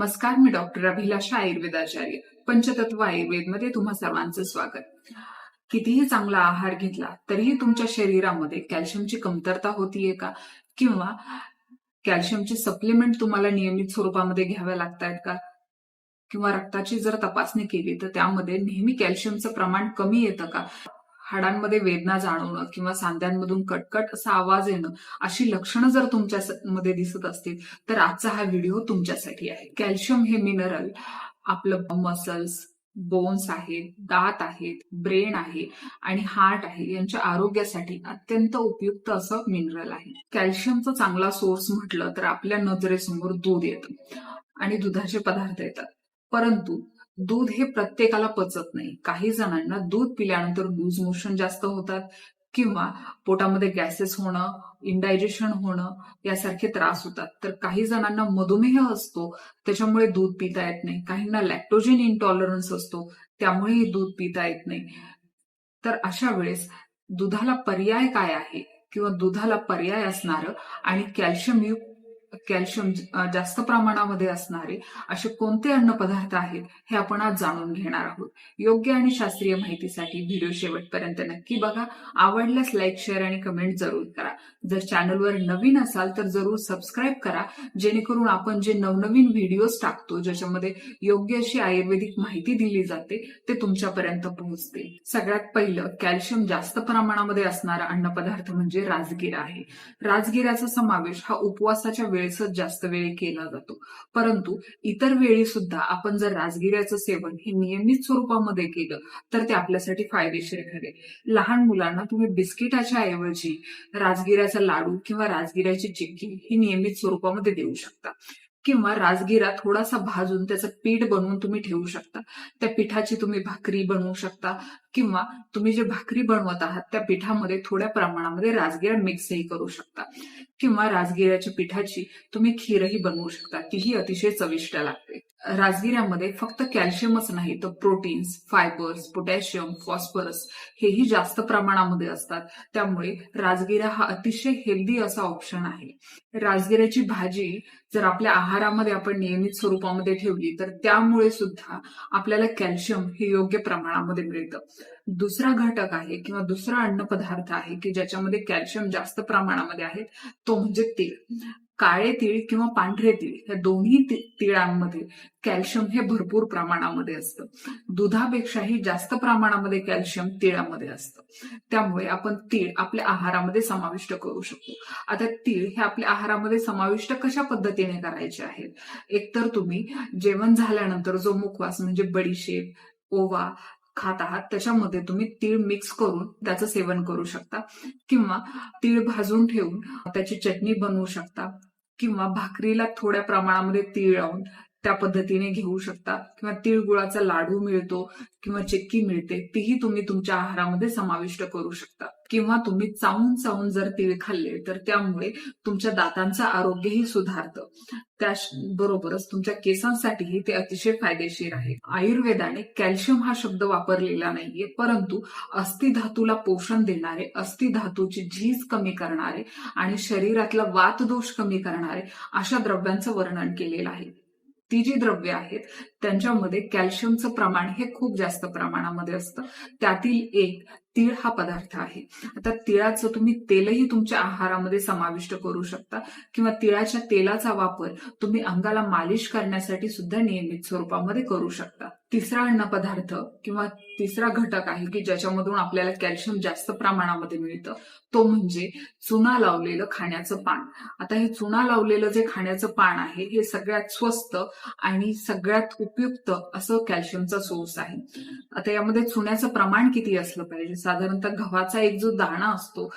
नमस्कार मी डॉक्टर अभिलाषा आयुर्वेदाचार्य पंचतत्व आयुर्वेदमध्ये तुम्हा सर्वांचं स्वागत. कितीही चांगला आहार घेतला तरीही तुमच्या शरीरामध्ये कॅल्शियमची कमतरता होतीये का? किंवा कॅल्शियमचे सप्लिमेंट तुम्हाला नियमित स्वरूपामध्ये घ्याव्या लागतायत का? किंवा रक्ताची जर तपासणी केली तर त्यामध्ये नेहमी कॅल्शियमचं प्रमाण कमी येतं का? हाडांमध्ये वेदना जाणवणं किंवा सांध्यांमधून कटकट असा आवाज येणं अशी लक्षणं जर तुमच्या मध्ये दिसत असतील तर आजचा हा व्हिडिओ तुमच्यासाठी आहे. कॅल्शियम हे मिनरल आपलं मसल्स बोन्स आहेत दात आहेत ब्रेन आहे आणि हार्ट आहे यांच्या आरोग्यासाठी अत्यंत उपयुक्त असं मिनरल आहे. कॅल्शियमचा चांगला सोर्स म्हटलं तर आपल्या नजरेसमोर दूध येतं आणि दुधाचे पदार्थ येतात. परंतु दूध हे प्रत्येकाला पचत नाही. काही जणांना दूध पिल्यानंतर लूज मोशन जास्त होतात किंवा पोटामध्ये गॅसेस होणं इंडायजेशन होणं यासारखे त्रास होतात. तर काही जणांना मधुमेह असतो त्याच्यामुळे दूध पिता येत नाही. काहींना लॅक्टोजिन इंटॉलरन्स असतो त्यामुळेही दूध पिता येत नाही. तर अशा वेळेस दुधाला पर्याय काय आहे? किंवा दुधाला पर्याय असणारं आणि कॅल्शियम युक्त कॅल्शियम जास्त प्रमाणामध्ये असणारे असे कोणते अन्नपदार्थ आहेत हे आपण आज जाणून घेणार आहोत. योग्य आणि शास्त्रीय माहितीसाठी व्हिडिओ शेवटपर्यंत नक्की बघा. आवडल्यास लाईक शेअर आणि कमेंट जरूर करा. जर चॅनलवर नवीन असाल तर जरूर सबस्क्राईब करा. जेणेकरून आपण जे नवनवीन व्हिडिओज टाकतो ज्याच्यामध्ये योग्य अशी आयुर्वेदिक माहिती दिली जाते ते तुमच्यापर्यंत पोहोचते. सगळ्यात पहिलं कॅल्शियम जास्त प्रमाणामध्ये असणारा अन्नपदार्थ म्हणजे राजगिरा आहे. राजगिराचा समावेश हा उपवासाच्या वेळेसच जास्त वेळी केला जातो. परंतु इतर वेळी सुद्धा आपण जर राजगिऱ्याचं सेवन हे नियमित स्वरूपामध्ये केलं तर ते आपल्यासाठी फायदेशीर ठरेल. लहान मुलांना तुम्ही बिस्किटाच्या ऐवजी राजगिऱ्याचा लाडू किंवा राजगिऱ्याची चिक्की ही नियमित स्वरूपामध्ये देऊ शकता. किंवा राजगिरा थोडासा भाजून त्याचं पीठ बनवून तुम्ही ठेवू शकता. त्या पिठाची तुम्ही भाकरी बनवू शकता. किंवा तुम्ही जे भाकरी बनवत आहात त्या पिठामध्ये थोड्या प्रमाणामध्ये राजगिरा मिक्सही करू शकता. किंवा राजगिऱ्याच्या पिठाची तुम्ही खीरही बनवू शकता. तीही अतिशय चविष्ट लागते. राजगिऱ्यामध्ये फक्त कॅल्शियमच नाही तर प्रोटीन्स फायबर्स पोटॅशियम फॉस्फरस हेही जास्त प्रमाणामध्ये असतात. त्यामुळे राजगिरा हा अतिशय हेल्दी असा ऑप्शन आहे. राजगिऱ्याची भाजी जर आपल्या आहारामध्ये आपण नियमित स्वरूपामध्ये ठेवली तर त्यामुळे सुद्धा आपल्याला कॅल्शियम हे योग्य प्रमाणामध्ये मिळतं. दुसरा घटक आहे किंवा दुसरा अन्नपदार्थ आहे की ज्याच्यामध्ये कॅल्शियम जास्त प्रमाणामध्ये आहे तो म्हणजे तीळ. काळे तीळ किंवा पांढरे तीळ या दोन्ही तिळांमध्ये कॅल्शियम हे भरपूर प्रमाणामध्ये असतं. दुधापेक्षाही जास्त प्रमाणामध्ये कॅल्शियम तिळामध्ये असतं. त्यामुळे आपण तीळ आपल्या आहारामध्ये समाविष्ट करू शकतो. आता तीळ हे आपल्या आहारामध्ये समाविष्ट कशा पद्धतीने करायचे आहेत एकतर तुम्ही जेवण झाल्यानंतर जो मुखवास म्हणजे बडीशेप ओवा खात आहात त्याच्यामध्ये तुम्ही तीळ मिक्स करून त्याचं सेवन करू शकता. किंवा तीळ भाजून ठेवून त्याची चटणी बनवू शकता. किंवा भाकरीला थोड्या प्रमाणामध्ये तीळ लावून त्या पद्धतीने घेऊ शकता. किंवा तिळगुळाचा लाडू मिळतो किंवा चिक्की मिळते तीही तुम्ही तुमच्या आहारामध्ये समाविष्ट करू शकता. किंवा तुम्ही चावून चावून जर तीळ खाल्ले तर त्यामुळे तुमच्या दातांचं आरोग्यही सुधारतं. त्याबरोबरच तुमच्या केसांसाठीही ते अतिशय फायदेशीर आहे. आयुर्वेदाने कॅल्शियम हा शब्द वापरलेला नाहीये परंतु अस्थिधातूला पोषण देणारे अस्थिधातूची झीज कमी करणारे आणि शरीरातला वातदोष कमी करणारे अशा द्रव्यांचं वर्णन केलेलं आहे. ती जी द्रव्य आहेत त्यांच्यामध्ये कॅल्शियमचं प्रमाण हे खूप जास्त प्रमाणामध्ये असतं. त्यातील एक तीळ हा पदार्थ आहे. आता तिळाचं तुम्ही तेलही तुमच्या आहारामध्ये समाविष्ट करू शकता किंवा तिळाच्या तेलाचा वापर तुम्ही अंगाला मालिश करण्यासाठी सुद्धा नियमित स्वरूपामध्ये करू शकता. तिसरा अन्न पदार्थ किंवा तिसरा घटक आहे की ज्याच्यामधून आपल्याला कॅल्शियम जास्त प्रमाणामध्ये मिळतं तो म्हणजे चुना लावलेलं खाण्याचं पान. आता हे चुना लावलेलं जे खाण्याचं पान आहे हे सगळ्यात स्वस्त आणि सगळ्यात उपयुक्त असं कॅल्शियमचा सोर्स आहे. आता यामध्ये चुन्याचं प्रमाण किती असलं पाहिजे? साधारणतः गव्हाचा एक जो दाणा असतो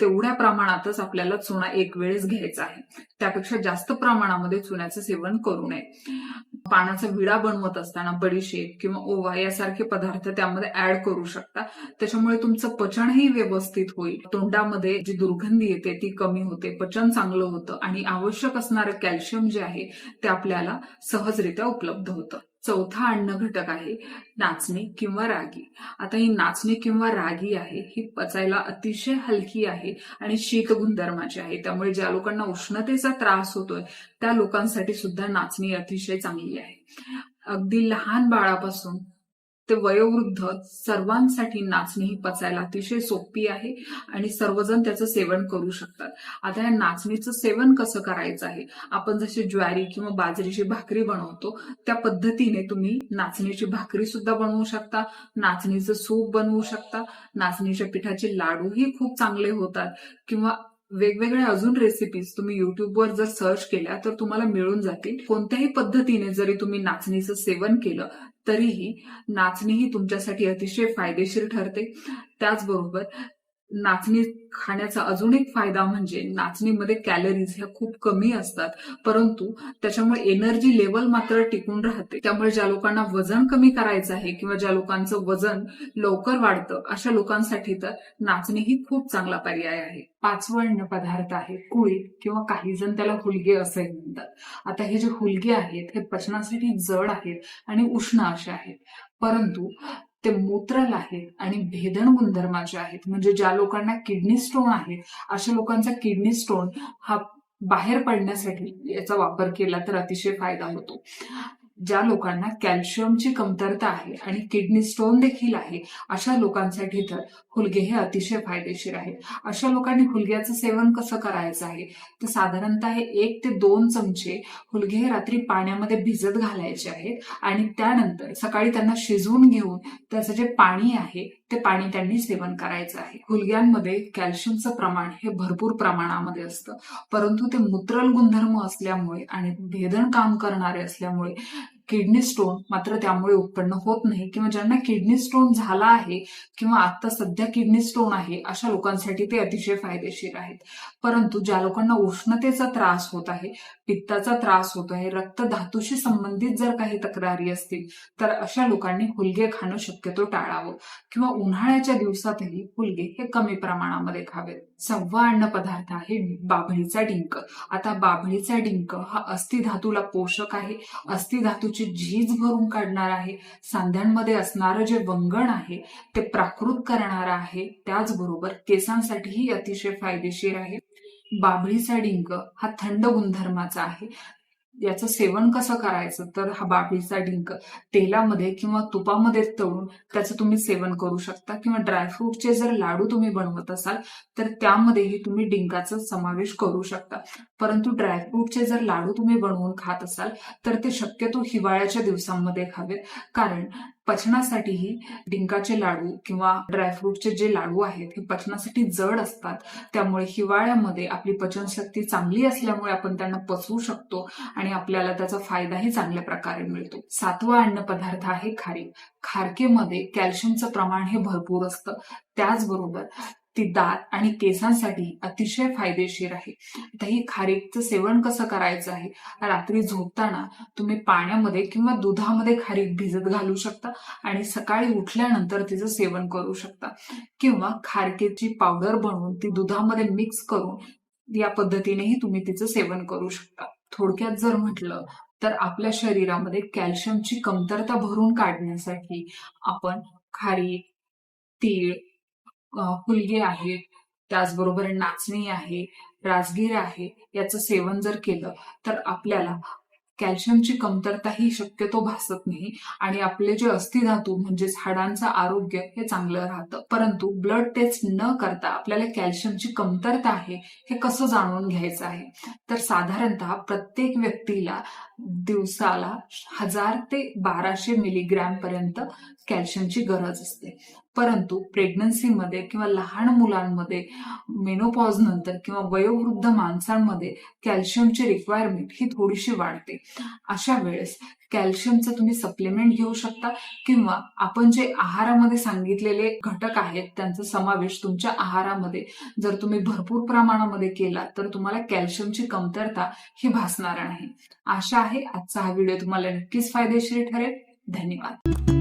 तेवढ्या प्रमाणातच आपल्याला चुना एक वेळेस घ्यायचा आहे. त्यापेक्षा जास्त प्रमाणामध्ये चुन्याचं सेवन करू नये. पानाचा विडा बनवत असताना बडीशेप किंवा ओवा यासारखे पदार्थ त्यामध्ये ऍड करू शकता. त्याच्यामुळे तुमचं पचनही व्यवस्थित होईल. तोंडामध्ये जी दुर्गंधी येते ती कमी होते पचन चांगलं होतं आणि आवश्यक असणारं कॅल्शियम जे आहे ते आपल्याला सहजरित्या उपलब्ध होतं. चौथा अन्न घटक आहे नाचणी किंवा रागी. आता ही नाचणी किंवा रागी आहे ही पचायला अतिशय हलकी आहे आणि शीत गुणधर्माची आहे. त्यामुळे ज्या लोकांना उष्णतेचा त्रास होतोय त्या लोकांसाठी सुद्धा नाचणी अतिशय चांगली आहे. अगदी लहान बाळापासून ते वयोवृद्ध सर्वांसाठी नाचणी ही पचायला अतिशय सोपी आहे आणि सर्वजण त्याचं सेवन करू शकतात. आता या नाचणीचं सेवन कसं करायचं आहे? आपण जशी ज्वारी किंवा बाजरीची भाकरी बनवतो त्या पद्धतीने तुम्ही नाचणीची भाकरी सुद्धा बनवू शकता नाचणीचं सूप बनवू शकता नाचणीच्या पिठाचे लाडूही खूप चांगले होतात किंवा वेगवेगळ्या अजून रेसिपीज तुम्ही युट्यूबवर जर सर्च केल्या तर तुम्हाला मिळून जातील. कोणत्याही पद्धतीने जरी तुम्ही नाचणीचं सेवन केलं तरीही नाचणी ही तुमच्यासाठी अतिशय फायदेशीर ठरते. त्याचबरोबर नाचणी खाण्याचा अजून एक फायदा म्हणजे नाचणीमध्ये कॅलरीज ह्या खूप कमी असतात. परंतु त्याच्यामुळे एनर्जी लेवल मात्र टिकून राहते. त्यामुळे ज्या लोकांना वजन कमी करायचं आहे किंवा ज्या लोकांचं वजन लवकर वाढतं अशा लोकांसाठी तर नाचणी ही खूप चांगला पर्याय आहे. पाचवं अन्न पदार्थ आहे कुळीत किंवा काही जण त्याला हुलगे असे म्हणतात. आता हे जे हुलगे आहेत हे पचनासाठी जड आहेत आणि उष्ण असे आहेत. परंतु ते मूत्रल आहेत आणि भेदन गुणधर्माचे आहेत म्हणजे ज्या लोकांना किडनी स्टोन आहेत अशा लोकांचा किडनी स्टोन हा बाहेर पडण्यासाठी याचा वापर केला तर अतिशय फायदा होतो. ज्या लोकांना कॅल्शियमची कमतरता आहे आणि किडनी स्टोन देखील आहे अशा लोकांसाठी तर हुलगे हे अतिशय फायदेशीर आहे अशा लोकांनी हुलग्याचं सेवन कसं करायचं आहे? तर साधारणतः हे एक ते दोन चमचे हुलगे हे रात्री पाण्यामध्ये भिजत घालायचे आहेत आणि त्यानंतर सकाळी त्यांना शिजवून घेऊन त्याचं जे पाणी आहे ते पाणी त्यांनी सेवन करायचं आहे. गुलग्यांमध्ये कॅल्शियमचं प्रमाण हे भरपूर प्रमाणामध्ये असतं. परंतु ते मूत्रल गुणधर्म असल्यामुळे आणि भेदन काम करणारे असल्यामुळे किडनी स्टोन मात्र त्यामुळे उत्पन्न होत नाही किंवा ज्यांना किडनी स्टोन झाला आहे किंवा आता सध्या किडनी स्टोन आहे अशा लोकांसाठी ते अतिशय फायदेशीर आहेत. परंतु ज्या लोकांना उष्णतेचा त्रास होत आहे पित्ताचा त्रास होत आहे रक्त धातूशी संबंधित जर काही तक्रारी असतील तर अशा लोकांनी हुलगे खाणं शक्यतो टाळावं किंवा उन्हाळ्याच्या दिवसातही हुलगे हे कमी प्रमाणामध्ये खावेत. सव्वा अन्न पदार्थ आहे बाभळीचा डिंक. आता बाभळीचा डिंक हा अस्थिधातूला पोषक आहे. अस्थिधातूची झीज भरून काढणार आहे. सांध्यांमध्ये असणारं जे वंगण आहे ते प्राकृत करणार आहे. त्याचबरोबर केसांसाठीही अतिशय फायदेशीर आहे. बाभळीचा डिंक हा थंड गुणधर्माचा आहे. याचं सेवन कसं करायचं? तर हा बाबीचा डिंक तेलामध्ये किंवा तुपामध्ये तळून त्याचं तुम्ही सेवन करू शकता. किंवा ड्रायफ्रूटचे जर लाडू तुम्ही बनवत असाल तर त्यामध्येही तुम्ही डिंकाचा समावेश करू शकता. परंतु ड्रायफ्रूटचे जर लाडू तुम्ही बनवून खात असाल तर ते शक्यतो हिवाळ्याच्या दिवसांमध्ये खावेत. कारण पचनासाठीही डिंकाचे लाडू किंवा ड्रायफ्रूटचे जे लाडू आहेत हे पचनासाठी जड असतात. त्यामुळे हिवाळ्यामध्ये आपली पचनशक्ती चांगली असल्यामुळे आपण त्यांना पचवू शकतो आणि आपल्याला त्याचा फायदाही चांगल्या प्रकारे मिळतो. सातवा अन्न पदार्थ आहे खारीक खारकेमध्ये कॅल्शियमचं प्रमाण हे भरपूर असतं. त्याचबरोबर ती दात आणि केसांसाठी अतिशय फायदेशीर आहे. आता ही खारीकचं सेवन कसं करायचं आहे? रात्री झोपताना तुम्ही पाण्यामध्ये किंवा दुधामध्ये खारीक भिजत घालू शकता आणि सकाळी उठल्यानंतर तिचं सेवन करू शकता. किंवा खारकेची पावडर बनवून ती दुधामध्ये मिक्स करून या पद्धतीनेही तुम्ही तिचं सेवन करू शकता. थोडक्यात जर म्हटलं तर आपल्या शरीरामध्ये कॅल्शियमची कमतरता भरून काढण्यासाठी आपण खारीक तीळ हुलगे आहेत त्याचबरोबर नाचणी आहे राजगिरा आहे याचं सेवन जर केलं तर आपल्याला कॅल्शियमची कमतरता ही शक्यतो भासत नाही आणि आपले जे अस्थिधातू म्हणजेच हाडांचं आरोग्य हे चांगलं राहतं. परंतु ब्लड टेस्ट न करता आपल्याला कॅल्शियमची कमतरता आहे हे कसं जाणून घ्यायचं आहे? तर साधारणतः प्रत्येक व्यक्तीला दिवसाला हजार ते बाराशे मिलीग्रॅम पर्यंत कॅल्शियमची गरज असते. परंतु प्रेग्नन्सीमध्ये किंवा लहान मुलांमध्ये मेनोपॉज नंतर किंवा वयोवृद्ध माणसांमध्ये कॅल्शियमची रिक्वायरमेंट ही थोडीशी वाढते. अशा वेळेस कॅल्शियमचं तुम्ही सप्लिमेंट घेऊ शकता किंवा आपण जे आहारामध्ये सांगितलेले घटक आहेत त्यांचा समावेश तुमच्या आहारामध्ये जर तुम्ही भरपूर प्रमाणामध्ये केला तर तुम्हाला कॅल्शियमची कमतरता ही भासणार नाही. आशा आहे आजचा हा व्हिडिओ तुम्हाला नक्कीच फायदेशीर ठरेल. धन्यवाद.